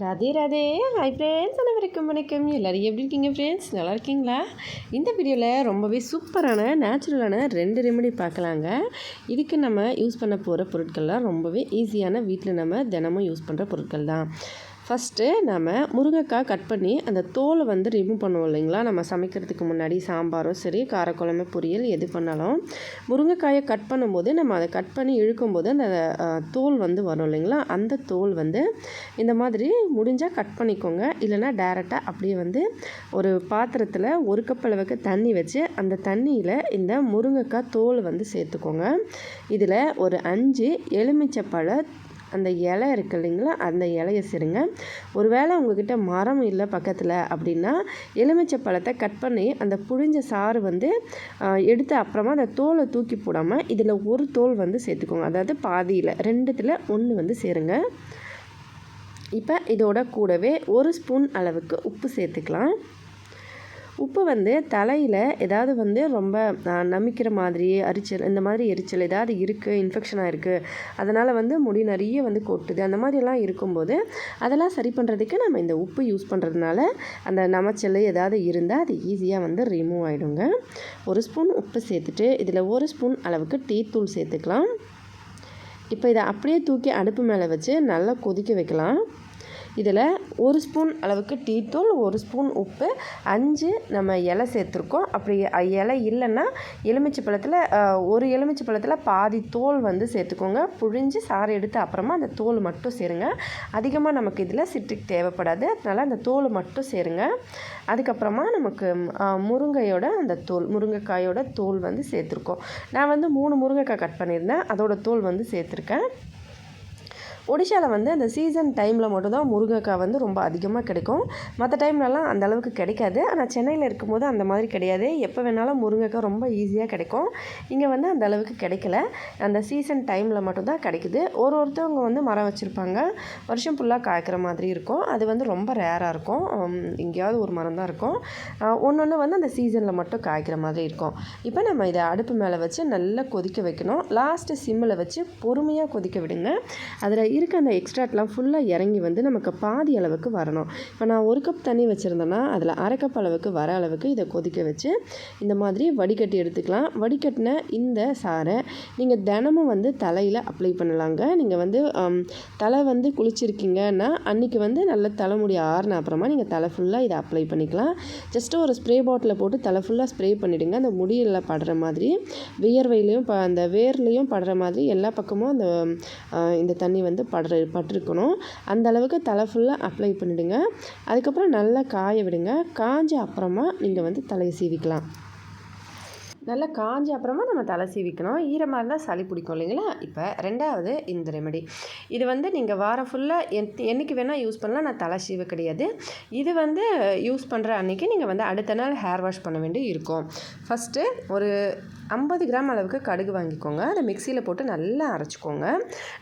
Radhe Radhe. Hi friends அனைவருக்கும் வணக்கம். எல்லோரும் எப்படி இருக்கீங்க ஃப்ரெண்ட்ஸ் நல்லா இருக்கீங்களா? இந்த வீடியோவில் ரொம்பவே சூப்பரான நேச்சுரலான ரெண்டு ரெமெடி பார்க்கலாங்க. இதுக்கு நம்ம யூஸ் பண்ண போகிற பொருட்கள்லாம் ரொம்பவே ஈஸியான வீட்டில் நம்ம தினமும் யூஸ் பண்ணுற பொருட்கள் தான் ஃபஸ்ட்டு நம்ம முருங்கைக்காய் கட் பண்ணி அந்த தோலை வந்து ரிமூவ் பண்ணுவோம் இல்லைங்களா? நம்ம சமைக்கிறதுக்கு முன்னாடி சாம்பாரோ சரி காரக்குழம்பு பொரியல் எது பண்ணாலும் முருங்கைக்காயை கட் பண்ணும்போது நம்ம அதை கட் பண்ணி இழுக்கும்போது அந்த தோல் வந்து வரும் இல்லைங்களா? அந்த தோல் வந்து இந்த மாதிரி முடிஞ்சால் கட் பண்ணிக்கோங்க. இல்லைனா டேரெக்டாக அப்படியே வந்து ஒரு பாத்திரத்தில் ஒரு கப் அளவுக்கு தண்ணி வச்சு அந்த தண்ணியில் இந்த முருங்கைக்காய் தோல் வந்து சேர்த்துக்கோங்க. இதில் ஒரு அஞ்சு எலுமிச்சப்பழ அந்த இலை இருக்கு இல்லைங்களா? அந்த இலைய சிறுங்க. ஒரு வேளை உங்ககிட்ட மரம் இல்லை பக்கத்தில் அப்படின்னா எலுமிச்சை பழத்தை கட் பண்ணி அந்த புழிஞ்ச சாறு வந்து எடுத்து அப்புறமா அந்த தோலை தூக்கி போடாமல் இதில் ஒரு தோல் வந்து சேர்த்துக்கோங்க. அதாவது பாதியில் ரெண்டுத்தில் ஒன்று வந்து சேருங்க. இப்போ இதோட கூடவே ஒரு ஸ்பூன் அளவுக்கு உப்பு சேர்த்துக்கலாம். உப்பு வந்து தலையில் ஏதாவது வந்து ரொம்ப நமிக்கிற மாதிரி அரிச்சல் இந்த மாதிரி எரிச்சல் ஏதாவது இருக்குது இன்ஃபெக்ஷனாக இருக்குது அதனால் வந்து முடி நிறைய வந்து கொட்டுது அந்த மாதிரிலாம் இருக்கும்போது அதெல்லாம் சரி பண்ணுறதுக்கு நம்ம இந்த உப்பு யூஸ் பண்ணுறதுனால அந்த நமைச்சல் ஏதாவது இருந்தால் அது ஈஸியாக வந்து ரிமூவ் ஆகிடுங்க ஒரு ஸ்பூன் உப்பு சேர்த்துட்டு இதில் ஒரு ஸ்பூன் அளவுக்கு டீ தூள் சேர்த்துக்கலாம். இப்போ இதை அப்படியே தூக்கி அடுப்பு மேலே வச்சு நல்லா கொதிக்க வைக்கலாம். இதில் ஒரு ஸ்பூன் அளவுக்கு டீத்தூள் ஒரு ஸ்பூன் உப்பு அஞ்சு நம்ம இலை சேர்த்துருக்கோம். அப்படி இலை இல்லைன்னா எலுமிச்சை பழத்தில் ஒரு எலுமிச்சை பழத்தில் பாதி தோல் வந்து சேர்த்துக்கோங்க. புழிஞ்சு சாறு எடுத்து அப்புறமா அந்த தோல் மட்டும் சேருங்க. அதிகமாக நமக்கு இதில் சிட்ரிக் தேவைப்படாது. அதனால் அந்த தோல் மட்டும் சேருங்க. அதுக்கப்புறமா நமக்கு முருங்கையோட அந்த தோல் முருங்கைக்காயோட தோல் வந்து சேர்த்துருக்கோம். நான் வந்து மூணு முருங்கைக்காய் கட் பண்ணியிருந்தேன். அதோட தோல் வந்து சேர்த்துருக்கேன். ஒடிஷாவில் வந்து அந்த சீசன் டைமில் மட்டும்தான் முருங்கைக்காய் வந்து ரொம்ப அதிகமாக கிடைக்கும். மற்ற டைம்லலாம் அந்த அளவுக்கு கிடைக்காது. ஆனால் சென்னையில் இருக்கும்போது அந்த மாதிரி கிடையாது. எப்போ வேணாலும் முருங்கைக்காய் ரொம்ப ஈஸியாக கிடைக்கும். இங்கே வந்து அந்த அளவுக்கு கிடைக்கல. அந்த சீசன் டைமில் மட்டும்தான் கிடைக்குது. ஒரு ஒருத்தவங்க வந்து மரம் வச்சுருப்பாங்க. வருஷம் ஃபுல்லாக காய்க்கிற மாதிரி இருக்கும். அது வந்து ரொம்ப ரேராக இருக்கும். எங்கேயாவது ஒரு மரம் தான் இருக்கும். ஒன்று ஒன்று வந்து அந்த சீசனில் மட்டும் காய்க்கிற மாதிரி இருக்கும். இப்போ நம்ம இதை அடுப்பு மேலே வச்சு நல்லா கொதிக்க வைக்கணும். லாஸ்ட்டு சிம்மில் வச்சு பொறுமையாக கொதிக்க விடுங்க. அதில் இருக்க அந்த எக்ஸ்ட்ராட்லாம் ஃபுல்லாக இறங்கி வந்து நமக்கு பாதி அளவுக்கு வரணும். இப்போ நான் ஒரு கப் தண்ணி வச்சுருந்தேன்னா அதில் அரை கப் அளவுக்கு வர அளவுக்கு இதை கொதிக்க வச்சு இந்த மாதிரி வடிகட்டி எடுத்துக்கலாம். வடிகட்டின இந்த சாரை நீங்கள் தினமும் வந்து தலையில் அப்ளை பண்ணலாங்க. நீங்கள் வந்து தலை வந்து குளிச்சிருக்கீங்கன்னா அன்றைக்கி வந்து நல்ல தலைமுடி ஆறுன அப்புறமா நீங்கள் தலை ஃபுல்லாக இதை அப்ளை பண்ணிக்கலாம். ஜஸ்ட்டு ஒரு ஸ்ப்ரே பாட்டிலில் போட்டு தலை ஃபுல்லாக ஸ்ப்ரே பண்ணிவிடுங்க அந்த முடியில் படுற மாதிரி வியர்வையிலையும் ப அந்த வேர்லேயும் படுற மாதிரி எல்லா பக்கமும் அந்த இந்த தண்ணி வந்து படுற பட்டிருக்கணும். அந்த அளவுக்கு தலை ஃபுல்லாக அப்ளை பண்ணிவிடுங்க அதுக்கப்புறம் நல்லா காய விடுங்க. காஞ்ச அப்புறமா நீங்கள் வந்து தலையை சீவிக்கலாம். நல்லா காஞ்ச அப்புறமா நம்ம தலை சீவிக்கணும். ஈரமாக இருந்தால் சளி பிடிக்கும் இல்லைங்களா? இப்போ ரெண்டாவது இந்த ரெமெடி இது வந்து நீங்கள் வாரம் ஃபுல்லாக என் என்றைக்கு வேணால் யூஸ் பண்ணலாம். நான் தலை சீவ கிடையாது. இது வந்து யூஸ் பண்ணுற அன்றைக்கி நீங்கள் வந்து அடுத்த நாள் ஹேர் வாஷ் பண்ண வேண்டி இருக்கும். ஃபஸ்ட்டு ஒரு ஐம்பது கிராம் அளவுக்கு கடுகு வாங்கிக்கோங்க. அதை மிக்சியில் போட்டு நல்லா அரைச்சிக்கோங்க.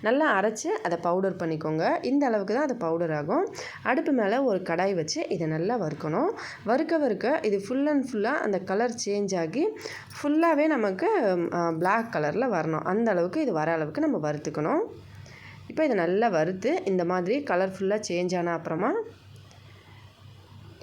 நல்லா அரைச்சி அதை பவுடர் பண்ணிக்கோங்க. இந்த அளவுக்கு தான் அது பவுடர் ஆகும். அடுப்பு மேலே ஒரு கடாய் வச்சு இதை நல்லா வறுக்கணும். வறுக்க வறுக்க இது ஃபுல் அண்ட் ஃபுல்லாக அந்த கலர் சேஞ்ச் ஆகி ஃபுல்லாகவே நமக்கு பிளாக் கலரில் வரணும். அந்த அளவுக்கு இது வர அளவுக்கு நம்ம வறுத்துக்கணும். இப்போ இதை நல்லா வறுத்து இந்த மாதிரி கலர்ஃபுல்லாக சேஞ்ச் ஆன அப்புறமா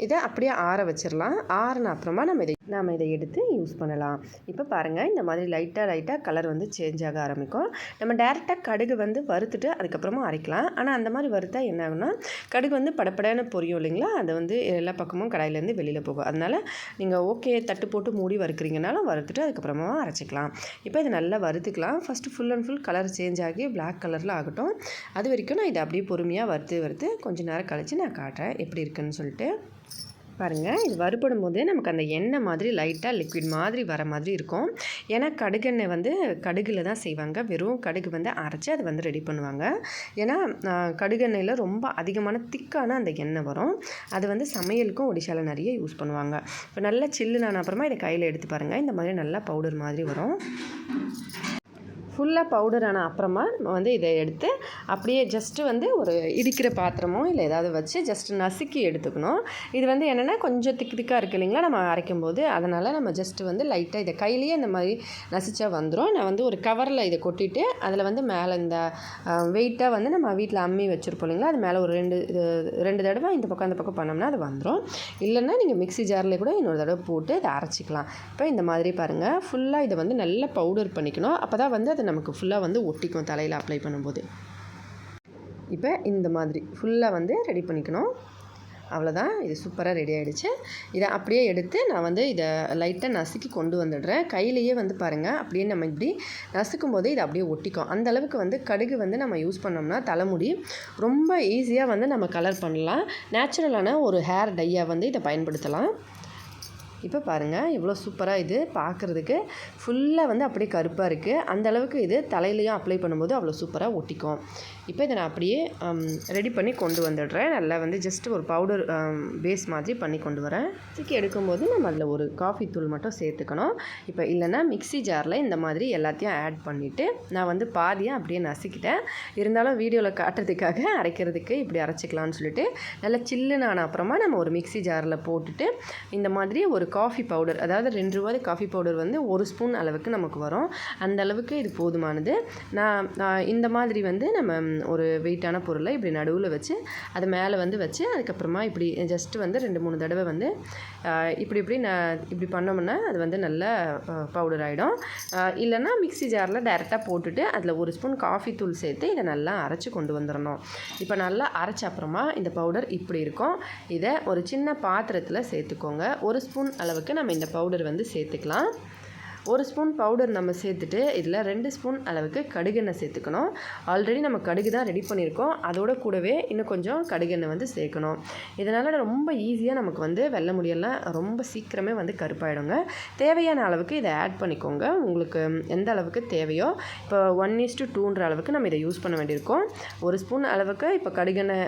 இதை அப்படியே ஆற வச்சிடலாம் ஆறின அப்புறமா நம்ம இதை நாம் இதை எடுத்து யூஸ் பண்ணலாம். இப்போ பாருங்கள் இந்த மாதிரி லைட்டாக லைட்டாக கலர் வந்து சேஞ்ச் ஆக ஆரம்பிக்கும். நம்ம டேரெக்டாக கடுகு வந்து வறுத்துட்டு அதுக்கப்புறமா அரைக்கலாம். ஆனால் அந்த மாதிரி வறுத்தா என்ன ஆகுனா கடுகு வந்து படப்படையான பொரியும் இல்லைங்களா? அதை வந்து எல்லா பக்கமும் கடாயிலேருந்து வெளியில் போகும். அதனால் நீங்கள் ஓகே தட்டு போட்டு மூடி வறுக்கிறீங்கனாலும் வறுத்துட்டு அதுக்கப்புறமா அரைச்சிக்கலாம். இப்போ இதை நல்லா வறுத்துக்கலாம். First full and full colour change ஆகி பிளாக் கலரில் ஆகட்டும். அது வரைக்கும் நான் இதை அப்படியே பொறுமையாக வறுத்து வறுத்து கொஞ்சம் நேரம் கழித்து நான் காட்டுறேன் எப்படி இருக்குன்னு சொல்லிட்டு. பாருங்கள் இது வறுபடும் போது நமக்கு அந்த எண்ணெய் மாதிரி லைட்டாக லிக்விட் மாதிரி வர மாதிரி இருக்கும். ஏன்னா கடுகெண்ணெய் வந்து கடுகில் தான் செய்வாங்க. வெறும் கடுகு வந்து அரைச்சி அதை வந்து ரெடி பண்ணுவாங்க. ஏன்னா கடுகெண்ணெயில் ரொம்ப அதிகமான திக்கான அந்த எண்ணெய் வரும். அது வந்து சமையலுக்கும் ஒடிஷாவில் நிறைய யூஸ் பண்ணுவாங்க. இப்போ நல்லா சில்லுனான அப்புறமா இதை கையில் எடுத்து பாருங்கள் இந்த மாதிரி நல்லா பவுடர் மாதிரி வரும். ஃபுல்லாக பவுடர் அப்புறமா நம்ம வந்து இதை எடுத்து அப்படியே ஜஸ்ட்டு வந்து ஒரு இடிக்கிற பாத்திரமோ இல்லை ஏதாவது வச்சு ஜஸ்ட் நசுக்கி எடுத்துக்கணும். இது வந்து என்னென்னா கொஞ்சம் திக்கு திக்காக இருக்குது இல்லைங்களா? நம்ம அரைக்கும் போது அதனால் நம்ம ஜஸ்ட்டு வந்து லைட்டாக இதை கையிலேயே இந்த மாதிரி நசிச்சா வந்துடும் நான் வந்து ஒரு கவரில் இதை கொட்டிட்டு அதில் வந்து மேலே இந்த வெயிட்டாக வந்து நம்ம வீட்டில் அம்மி வச்சுருப்போம் இல்லைங்களா? அது மேலே ஒரு ரெண்டு இது ரெண்டு தடவை இந்த பக்கம் அந்த பக்கம் பண்ணோம்னா அது வந்துடும் இல்லைன்னா நீங்கள் மிக்ஸி ஜாரில் கூட இன்னொரு தடவை போட்டு இதை அரைச்சிக்கலாம். இப்போ இந்த மாதிரி பாருங்கள் ஃபுல்லாக இதை வந்து நல்லா பவுடர் பண்ணிக்கணும். அப்போ தான் வந்து அது நமக்கு ஃபுல்லாக வந்து ஒட்டிக்கும் தலையில் அப்ளை பண்ணும்போது. இப்போ இந்த மாதிரி ஃபுல்லாக வந்து ரெடி பண்ணிக்கணும். அவ்வளோதான் இது சூப்பராக ரெடி ஆகிடுச்சு இதை அப்படியே எடுத்து நான் வந்து இதை லைட்டாக நசுக்கி கொண்டு வந்துடுறேன். கையிலேயே வந்து பாருங்கள் அப்படியே நம்ம இப்படி நசுக்கும் போது இதை அப்படியே ஒட்டிக்கும். அந்த அளவுக்கு வந்து கடுகு வந்து நம்ம யூஸ் பண்ணோம்னா தலைமுடி ரொம்ப ஈஸியாக வந்து நம்ம கலர் பண்ணலாம். நேச்சுரலான ஒரு ஹேர் டையாக வந்து இதை பயன்படுத்தலாம். இப்போ பாருங்கள் இவ்வளோ சூப்பராக இது பார்க்குறதுக்கு ஃபுல்லாக வந்து அப்படியே கருப்பாக இருக்குது அந்தளவுக்கு இது தலையிலையும் அப்ளை பண்ணும்போது அவ்வளோ சூப்பராக ஒட்டிக்கும். இப்போ இதை நான் அப்படியே ரெடி பண்ணி கொண்டு வந்துடுறேன். நல்லா வந்து ஜஸ்ட் ஒரு பவுடர் பேஸ் மாதிரி பண்ணி கொண்டு வரேன். மிக்சிக்கு எடுக்கும்போது நம்ம அதில் ஒரு காஃபி தூள் மட்டும் சேர்த்துக்கணும். இப்போ இல்லைன்னா மிக்ஸி ஜாரில் இந்த மாதிரி எல்லாத்தையும் ஆட் பண்ணிவிட்டு நான் வந்து பாதியாக அப்படியே நசுக்கிட்டேன். இருந்தாலும் வீடியோவில் காட்டுறதுக்காக அரைக்கிறதுக்கு இப்படி அரைச்சிக்கலாம்னு சொல்லிட்டு நல்லா சில்லுன்னு ஆன அப்புறமா நம்ம ஒரு மிக்ஸி ஜாரில் போட்டுட்டு இந்த மாதிரி ஒரு காஃபி பவுடர் அதாவது ரெண்டு ரூபாய் காஃபி பவுடர் வந்து ஒரு ஸ்பூன் அளவுக்கு நமக்கு வரும். அந்த அளவுக்கு இது போதுமானது. நான் இந்த மாதிரி வந்து நம்ம ஒரு வெயிட்டான பொருளை இப்படி நடுவில் வச்சு அதை மேலே வந்து வச்சு அதுக்கப்புறமா இப்படி ஜஸ்ட்டு வந்து ரெண்டு மூணு தடவை வந்து இப்படி இப்படி நான் இப்படி பண்ணோம்னா அது வந்து நல்ல பவுடர் ஆகிடும் இல்லைன்னா மிக்சி ஜாரில் டைரெக்டாக போட்டுட்டு அதில் ஒரு ஸ்பூன் காஃபி தூள் சேர்த்து இதை நல்லா அரைச்சி கொண்டு வந்துடணும். இப்போ நல்லா அரைச்ச அப்புறமா இந்த பவுடர் இப்படி இருக்கும். இதை ஒரு சின்ன பாத்திரத்தில் சேர்த்துக்கோங்க. ஒரு ஸ்பூன் அளவுக்கு நம்ம இந்த பவுடர் வந்து சேர்த்துக்கலாம். ஒரு ஸ்பூன் பவுடர் நம்ம சேர்த்துட்டு இதில் ரெண்டு ஸ்பூன் அளவுக்கு கடுகெண்ணெய் சேர்த்துக்கணும். ஆல்ரெடி நம்ம கடுகு தான் ரெடி பண்ணியிருக்கோம். அதோட கூடவே இன்னும் கொஞ்சம் கடுகெண்ணெய் வந்து சேர்க்கணும். இதனால் ரொம்ப ஈஸியாக நமக்கு வந்து வெள்ள முடியலாம் ரொம்ப சீக்கிரமே வந்து கருப்பாயிடுங்க. தேவையான அளவுக்கு இதை ஆட் பண்ணிக்கோங்க. உங்களுக்கு எந்த அளவுக்கு தேவையோ இப்போ ஒன் இஸ் டு டூன்ற அளவுக்கு நம்ம இதை யூஸ் பண்ண வேண்டியிருக்கோம். ஒரு ஸ்பூன் அளவுக்கு இப்போ கடுகெண்ணெய்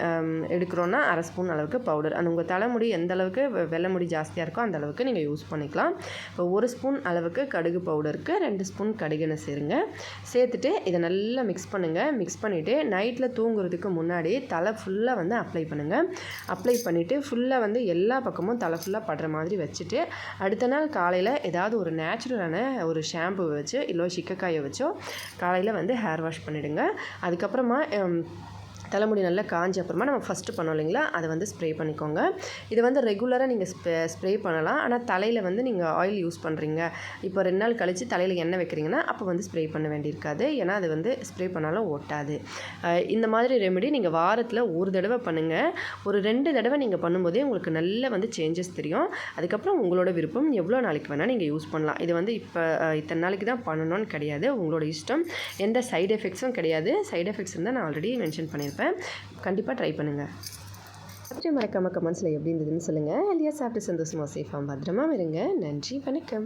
எடுக்கிறோன்னா அரை ஸ்பூன் அளவுக்கு பவுடர். அந்த உங்கள் தலைமுடி எந்த அளவுக்கு வெள்ளை முடி ஜாஸ்தியாக இருக்கோ அந்த அளவுக்கு நீங்கள் யூஸ் பண்ணிக்கலாம். இப்போ ஒரு ஸ்பூன் அளவுக்கு கடு கடுகு பவுடருக்கு ரெண்டு ஸ்பூன் கடுகெண்ணெய் சேருங்க. சேர்த்துட்டு இதை நல்லா மிக்ஸ் பண்ணுங்கள் மிக்ஸ் பண்ணிவிட்டு நைட்டில் தூங்குறதுக்கு முன்னாடி தலை ஃபுல்லாக வந்து அப்ளை பண்ணுங்கள் அப்ளை பண்ணிவிட்டு ஃபுல்லாக வந்து எல்லா பக்கமும் தலை ஃபுல்லாக படுற மாதிரி வச்சுட்டு அடுத்த நாள் காலையில் ஏதாவது ஒரு நேச்சுரலான ஒரு ஷாம்பு வச்சு இல்லை சிக்கக்காயை வச்சோ காலையில் வந்து ஹேர் வாஷ் பண்ணிவிடுங்க அதுக்கப்புறமா தலைமுடி நல்லா காஞ்ச அப்புறமா நம்ம ஃபஸ்ட்டு பண்ணோம் இல்லைங்களா? அதை வந்து ஸ்ப்ரே பண்ணிக்கோங்க. இது வந்து ரெகுலராக நீங்கள் ஸ்ப்ரே ஸ்ப்ரே பண்ணலாம். ஆனால் தலையில் வந்து நீங்கள் ஆயில் யூஸ் பண்ணுறீங்க இப்போ ரெண்டு நாள் கழித்து தலையில் எண்ணெய் வைக்கிறீங்கன்னா அப்போ வந்து ஸ்ப்ரே பண்ண வேண்டியிருக்காது. ஏன்னா அது வந்து ஸ்ப்ரே பண்ணாலும் ஓட்டாது இந்த மாதிரி ரெமெடி நீங்கள் வாரத்தில் ஒரு தடவை பண்ணுங்கள் ஒரு ரெண்டு தடவை நீங்கள் பண்ணும்போதே உங்களுக்கு நல்ல வந்து சேஞ்சஸ் தெரியும். அதுக்கப்புறம் உங்களோட விருப்பம் எவ்வளோ நாளைக்கு வேணால் நீங்கள் யூஸ் பண்ணலாம். இது வந்து இப்போ இத்தனை நாளைக்கு தான் பண்ணணும்னு கிடையாது. உங்களோட இஷ்டம். எந்த சைடு எஃபெக்ட்ஸும் கிடையாது. சைடு எஃபெக்ட்ஸ் இருந்தால் நான் ஆல்ரெடி மென்ஷன் பண்ணியிருப்பேன். கண்டிப்பாக ட்ரை பண்ணுங்கள் பற்றி மறக்காமல் கமெண்ட்ஸில் எப்படி இருந்ததுன்னு சொல்லுங்கள் இல்லையா சாப்பிட்டு சந்தோஷமாக சேஃபாக பத்திரமா இருங்க. நன்றி வணக்கம்.